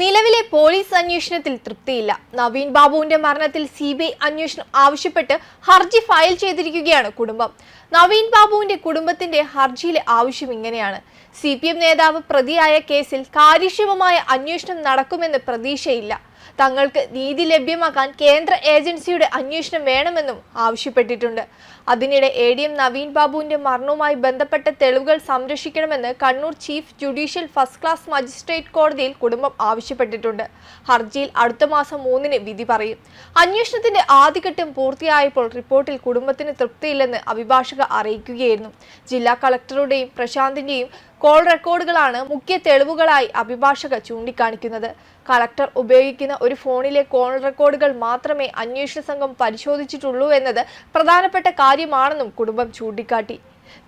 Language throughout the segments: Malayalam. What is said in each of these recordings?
നിലവിലെ പോലീസ് അന്വേഷണത്തിൽ തൃപ്തിയില്ല. നവീൻ ബാബുവിന്റെ മരണത്തിൽ സി ബി ഐ അന്വേഷണം ആവശ്യപ്പെട്ട് ഹർജി ഫയൽ ചെയ്തിരിക്കുകയാണ് കുടുംബം. നവീൻ ബാബുവിന്റെ കുടുംബത്തിന്റെ ഹർജിയിലെ ആവശ്യം ഇങ്ങനെയാണ്. സി പി എം നേതാവ് പ്രതിയായ കേസിൽ കാര്യക്ഷമമായ അന്വേഷണം നടക്കുമെന്ന് പ്രതീക്ഷയില്ല. തങ്ങൾക്ക് നീതി ലഭ്യമാക്കാൻ കേന്ദ്ര ഏജൻസിയുടെ അന്വേഷണം വേണമെന്നും ആവശ്യപ്പെട്ടിട്ടുണ്ട്. അതിനിടെ എ ഡി എം നവീൻ ബാബുവിന്റെ മരണവുമായി ബന്ധപ്പെട്ട തെളിവുകൾ സംരക്ഷിക്കണമെന്ന് Kannur chief judicial first class magistrate കോടതിയിൽ കുടുംബം ആവശ്യപ്പെട്ടിട്ടുണ്ട്. ഹർജിയിൽ അടുത്ത മാസം മൂന്നിന് വിധി പറയും. അന്വേഷണത്തിന്റെ ആദ്യഘട്ടം പൂർത്തിയായപ്പോൾ റിപ്പോർട്ടിൽ കുടുംബത്തിന് തൃപ്തിയില്ലെന്ന് അഭിഭാഷക അറിയിക്കുകയായിരുന്നു. ജില്ലാ കളക്ടറുടെയും പ്രശാന്തിന്റെയും കോൾ റെക്കോർഡുകളാണ് മുഖ്യ തെളിവുകളായി അഭിഭാഷക ചൂണ്ടിക്കാണിക്കുന്നത്. കളക്ടർ ഉപയോഗിക്കുന്ന ഒരു ഫോണിലെ കോൾ റെക്കോർഡുകൾ മാത്രമേ അന്വേഷണ സംഘം പരിശോധിച്ചിട്ടുള്ളൂ എന്നത് പ്രധാനപ്പെട്ട കാര്യമാണെന്നും കുടുംബം ചൂണ്ടിക്കാട്ടി.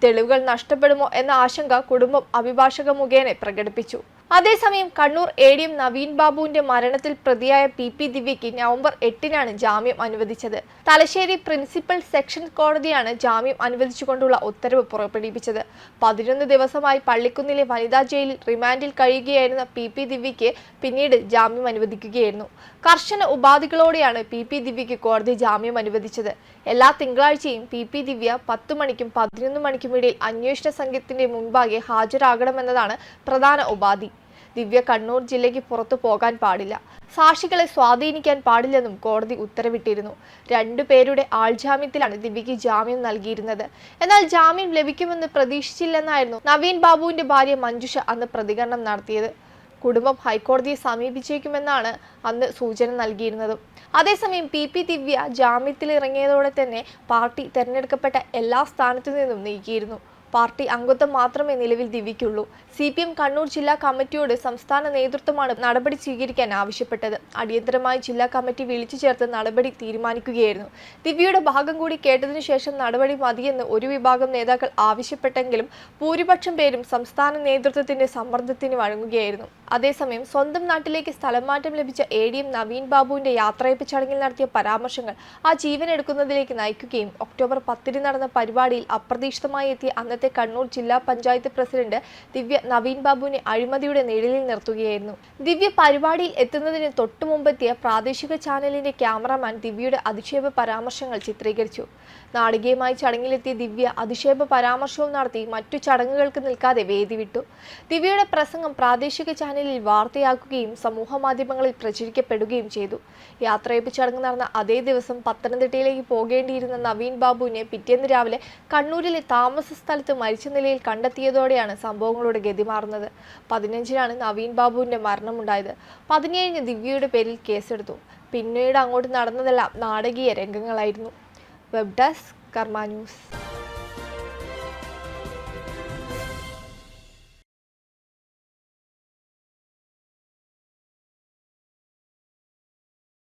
തെളിവുകൾ നഷ്ടപ്പെടുമോ എന്ന ആശങ്ക കുടുംബം അഭിഭാഷക മുഖേന പ്രകടിപ്പിച്ചു. അതേസമയം Kannur A D M Naveen ബാബുവിന്റെ മരണത്തിൽ പ്രതിയായ പി പി ദിവ്യയ്ക്ക് നവംബർ എട്ടിനാണ് ജാമ്യം അനുവദിച്ചത്. തലശ്ശേരി പ്രിൻസിപ്പൽ സെക്ഷൻ കോടതിയാണ് ജാമ്യം അനുവദിച്ചുകൊണ്ടുള്ള ഉത്തരവ് പുറപ്പെടുവിപ്പിച്ചത്. പതിനൊന്ന് ദിവസമായി പള്ളിക്കുന്നിലെ വനിതാ ജയിലിൽ റിമാൻഡിൽ കഴിയുകയായിരുന്ന പി പി ദിവ്യയ്ക്ക് പിന്നീട് ജാമ്യം അനുവദിക്കുകയായിരുന്നു. കർശന ഉപാധികളോടെയാണ് പി പി ദിവ്യയ്ക്ക് കോടതി ജാമ്യം അനുവദിച്ചത്. എല്ലാ തിങ്കളാഴ്ചയും പി പി ദിവ്യ പത്ത് മണിക്കും പതിനൊന്ന് മണിക്കും ഇടയിൽ അന്വേഷണ സംഘത്തിന്റെ മുൻപാകെ ഹാജരാകണമെന്നതാണ് പ്രധാന ഉപാധി. ദിവ്യ കണ്ണൂർ ജില്ലയ്ക്ക് പുറത്തു പോകാൻ പാടില്ല. സാക്ഷികളെ സ്വാധീനിക്കാൻ പാടില്ലെന്നും കോടതി ഉത്തരവിട്ടിരുന്നു. രണ്ടു പേരുടെ ആൾജാമ്യത്തിലാണ് ദിവ്യയ്ക്ക് ജാമ്യം നൽകിയിരുന്നത്. എന്നാൽ ജാമ്യം ലഭിക്കുമെന്ന് പ്രതീക്ഷിച്ചില്ലെന്നായിരുന്നു നവീൻ ബാബുവിന്റെ ഭാര്യ മഞ്ജുഷ അന്ന് പ്രതികരണം നടത്തിയത്. കുടുംബം ഹൈക്കോടതിയെ സമീപിച്ചേക്കുമെന്നാണ് അന്ന് സൂചന നൽകിയിരുന്നത്. അതേസമയം പി. പി. ദിവ്യ ജാമ്യത്തിലിറങ്ങിയതോടെ തന്നെ പാർട്ടി തെരഞ്ഞെടുക്കപ്പെട്ട എല്ലാ സ്ഥാനത്തു നിന്നും നീക്കിയിരുന്നു. പാർട്ടി അംഗത്വം മാത്രമേ നിലവിൽ ദിവ്യയ്ക്കുള്ളൂ. സി പി എം കണ്ണൂർ ജില്ലാ കമ്മിറ്റിയോട് സംസ്ഥാന നേതൃത്വമാണ് നടപടി സ്വീകരിക്കാൻ ആവശ്യപ്പെട്ടത്. അടിയന്തരമായി ജില്ലാ കമ്മിറ്റി വിളിച്ചു ചേർത്ത് നടപടി തീരുമാനിക്കുകയായിരുന്നു. ദിവ്യയുടെ ഭാഗം കൂടി കേട്ടതിനു ശേഷം നടപടി മതിയെന്ന് ഒരു വിഭാഗം നേതാക്കൾ ആവശ്യപ്പെട്ടെങ്കിലും ഭൂരിപക്ഷം പേരും സംസ്ഥാന നേതൃത്വത്തിന്റെ സമ്മർദ്ദത്തിന് വഴങ്ങുകയായിരുന്നു. അതേസമയം സ്വന്തം നാട്ടിലേക്ക് സ്ഥലമാറ്റം ലഭിച്ച എ ഡി എം നവീൻ ബാബുവിന്റെ യാത്രയപ്പ് ചടങ്ങിൽ നടത്തിയ പരാമർശങ്ങൾ ആ ജീവൻ എടുക്കുന്നതിലേക്ക് നയിക്കുകയും ഒക്ടോബർ പത്തിന് നടന്ന പരിപാടിയിൽ അപ്രതീക്ഷിതമായി എത്തിയ അന്നത്തെ കണ്ണൂർ ജില്ലാ പഞ്ചായത്ത് പ്രസിഡന്റ് ദിവ്യ നവീൻ ബാബുവിനെ അഴിമതിയുടെ നിഴലിൽ നിർത്തുകയായിരുന്നു. ദിവ്യ പരിപാടിയിൽ എത്തുന്നതിന് തൊട്ടു മുമ്പെത്തിയ പ്രാദേശിക ചാനലിന്റെ ക്യാമറമാൻ ദിവ്യയുടെ അധിക്ഷേപ പരാമർശങ്ങൾ ചിത്രീകരിച്ചു. നാടികയുമായി ചടങ്ങിലെത്തിയ ദിവ്യ അധിക്ഷേപ പരാമർശവും നടത്തി മറ്റു ചടങ്ങുകൾക്ക് നിൽക്കാതെ വേദി വിട്ടു. ദിവ്യയുടെ പ്രസംഗം പ്രാദേശിക ചാനലിൽ വാർത്തയാക്കുകയും സമൂഹ മാധ്യമങ്ങളിൽ പ്രചരിക്കപ്പെടുകയും ചെയ്തു. യാത്രയപ്പ് ചടങ്ങ് നടന്ന അതേ ദിവസം പത്തനംതിട്ടയിലേക്ക് പോകേണ്ടിയിരുന്ന നവീൻ ബാബുവിനെ പിറ്റേന്ന് രാവിലെ കണ്ണൂരിലെ താമസ സ്ഥലത്ത് മരിച്ച നിലയിൽ കണ്ടെത്തിയതോടെയാണ് സംഭവങ്ങളുടെ ഗതി മാറുന്നത് പതിനഞ്ചിനാണ് നവീൻ ബാബുവിന്റെ മരണമുണ്ടായത്. പതിനേഴിന് ദിവ്യയുടെ പേരിൽ കേസെടുത്തു. പിന്നീട് അങ്ങോട്ട് നടന്നതെല്ലാം നാടകീയ രംഗങ്ങളായിരുന്നു. Web desk Karma news.